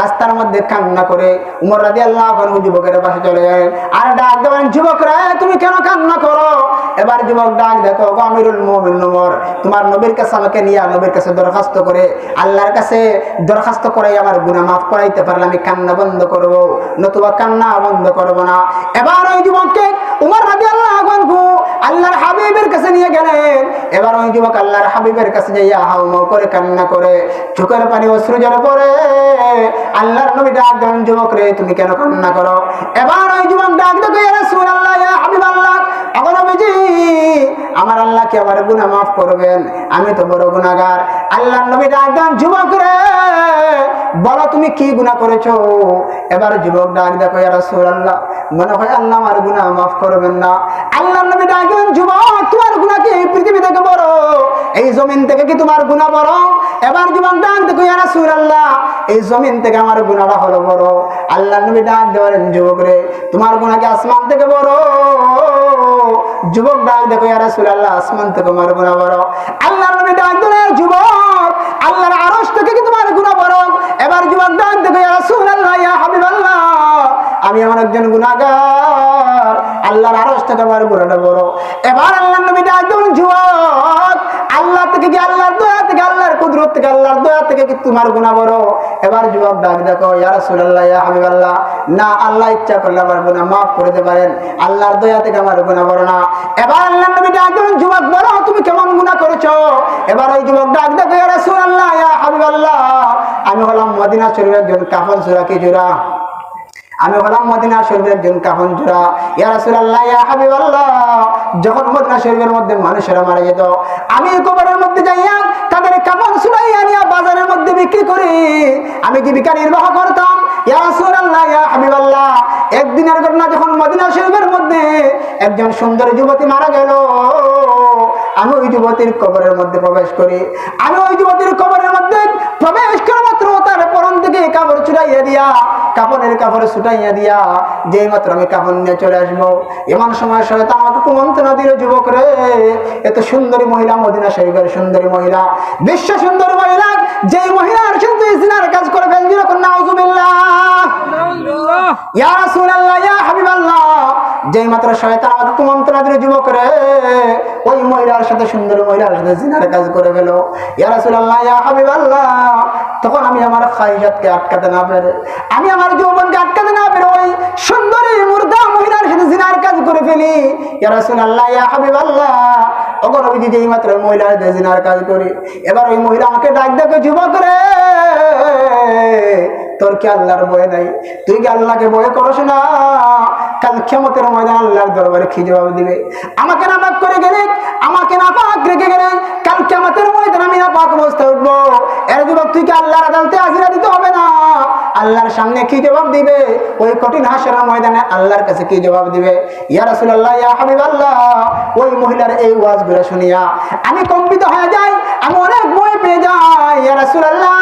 রাস্তার মধ্যে কান্না করে উমর রাজি আল্লাহ যুবকের পাশে চলে যায়। আর ডাক দেবেন যুবকরা, তুমি কেন কান্না করো? এবার যুবক ডাক, দেখো আমিরুল মুমিন উমর, তোমার নবীর কাছে আমাকে নিয়ে নবীর কাছে দরখাস্ত করে, আল্লাহর কাছে দরখাস্ত করাই আমার গুনাহ, মাফ করাইতে পারলে আমি কান্না বন্ধ করব, নতুবা কান্না বন্ধ করব না। এবার ওই যুবককে উমর রাজি আল্লাহ আল্লাহর হাবিবের কাছে নিয়ে গেলেন। যুবক আল্লাহর হাবিবের কাছে যাইয়া করে, কান্না করে চোখের পানি অশ্রু জলে পড়ে। আল্লাহর নবী ডাক দেন, যুবক রে, তুমি কেন কান্না করো? এবার ওই যুবক ডাক দেখো এখন আমার আল্লাহ কি আমার মাফ করবেন? আমি তো বড় গুনাহগার। আল্লাহর নবী ডাক দেন, যুবক রে, বলো তুমি কি গুনাহ করেছ? এবার যুবক ডাক দেখো ইয়া মনে হয় আল্লাহ আমার গুনাহ মাফ করবেন না। জমিন থেকে কি তোমার গুনাহ বড়? এবার যুবক ডাক দেখো, ইয়া রাসূলুল্লাহ, এই জমিন থেকে আমার গুনাহটা হলো বড়। আল্লাহর নবী ডাক দেওয়ারেন যুবক রে, তোমার গুনাহ কি আসমান থেকে বড়? যুবক ডাক দেখো, ইয়া রাসূলুল্লাহ, আসমান থেকে আমার গুনাহ বড়। আল্লাহর নবী ডাক দিলেন যুবক, আল্লাহর আরশ থেকে কি তোমার গুনাহ বড়? এবার যুবক ডাক দেখো, ইয়া রাসূলুল্লাহ, ইয়া হাবিবাল্লাহ, আমি আমার একজন গুনাহগার, আল্লাহর আরশ থেকে আমার গুনাহটা বড়। এবার আল্লাহ নবী ডাক দিলেন যুবক আল্লাহ থেকে কি আল্লাহর দয়া থেকে থেকে, আল্লাহর দয়া থেকে কি তোমার গুনাহ বড়? এবার দেখো, ইয়া রাসূলুল্লাহ, ইয়া না, আল্লাহ ইচ্ছা করলে আমার গুনাহ মাফ করে দিতে পারেন। আল্লাহর দয়া থেকে আমার গুনাহ বড় না। এবার আল্লাহর নবী যুবক বলো, তুমি কেমন গুনাহ করেছ? এবার ওই যুবক ডাক, দেখো, ইয়া রাসূলুল্লাহ, ইয়া আমি হলাম মদিনা একজন সূরা কি জোড়া। আমি হলাম মদিনা শরীফের একজন কাফন জোড়া। ইয়া ইয়া যখন মদিনা শরীফের মধ্যে মানুষেরা মারা যেত, আমি কবরের মধ্যে যাইয়া তাদের কাফন সুরাইয়া নিয়ে বাজারের মধ্যে বিক্রি করি। আমি জীবিকা নির্বাহ করতাম। একদিনের ঘটনা যখন মদিনা শরীফের মধ্যে একজন সুন্দর যুবতী মারা গেল। আমি ওই যুবতীর কবরের মধ্যে প্রবেশ করি। আমি ওই যুবতীর কবরের মধ্যে প্রবেশ করা মাত্র তার পরন থেকে কাপড় চুড়াইয়া দিয়া কাপড়ের কাপড় ছুটাইয়া দিয়া যেই মাত্র আমি কাপড় নিয়ে চলে আসব। এমন সময় সহায়তা আমাকে কুমন্ত্রণা দিল যুবক রে এত সুন্দরী মহিলা মদিনা শরীফের সুন্দরী মহিলা বিশ্ব সুন্দরী মহিলা যেই মহিলার সাথে জিনার কাজ করে ফেলছিল নাউজুবিল্লাহ। ইয়া রাসূলুল্লাহ ইয়া হাবিবাল্লাহ। যেই মাত্র শয়তান আমাকে কুমন্ত্রণা দিল যুবক রে ওই মহিলার সাথে সুন্দর মহিলার সাথে জিনার কাজ করে ফেল। ইয়া রাসূলুল্লাহ ইয়া হাবিবাল্লাহ। তখন আমি আটকাতে না আমি আমার যৌবনকে আটকাতে না ওই সুন্দরী মুর্দা মহিলার সাথে জিনার কাজ করে ফেলি। ইয়া রাসূলুল্লাহ, ইয়া যেই মাত্র মহিলার জিনার কাজ করি, এবার ওই মহিলা আমাকে ডাক যুবক রে। তোর কি আল্লাহর নাই? তুই কি আল্লাহকে ভয় করস না? কাল ক্ষমতের ময়দান আল্লাহর দরবারে কি দিবে? আমাকে নাপাক করে গেলে, আমাকে নাপাক রেখে গেলে, কাল ক্ষমতের ময়দান আমি নাপাক অবস্থায় উঠবো। এর যুবক, তুই কি আল্লাহর আল্লাহর সামনে কি জবাব দিবে? ওই কঠিন হাসরা ময়দানে আল্লাহর কাছে কি জবাব দিবে? ইয়া রাসূলুল্লাহ, ইয়া হাবিবাল্লাহ, ওই মহিলার এই ওয়াজগুলো শুনিয়া, আমি কম্পিত হয়ে যাই, আমি অনেক বই পেয়ে যাই, ইয়া রাসূলুল্লাহ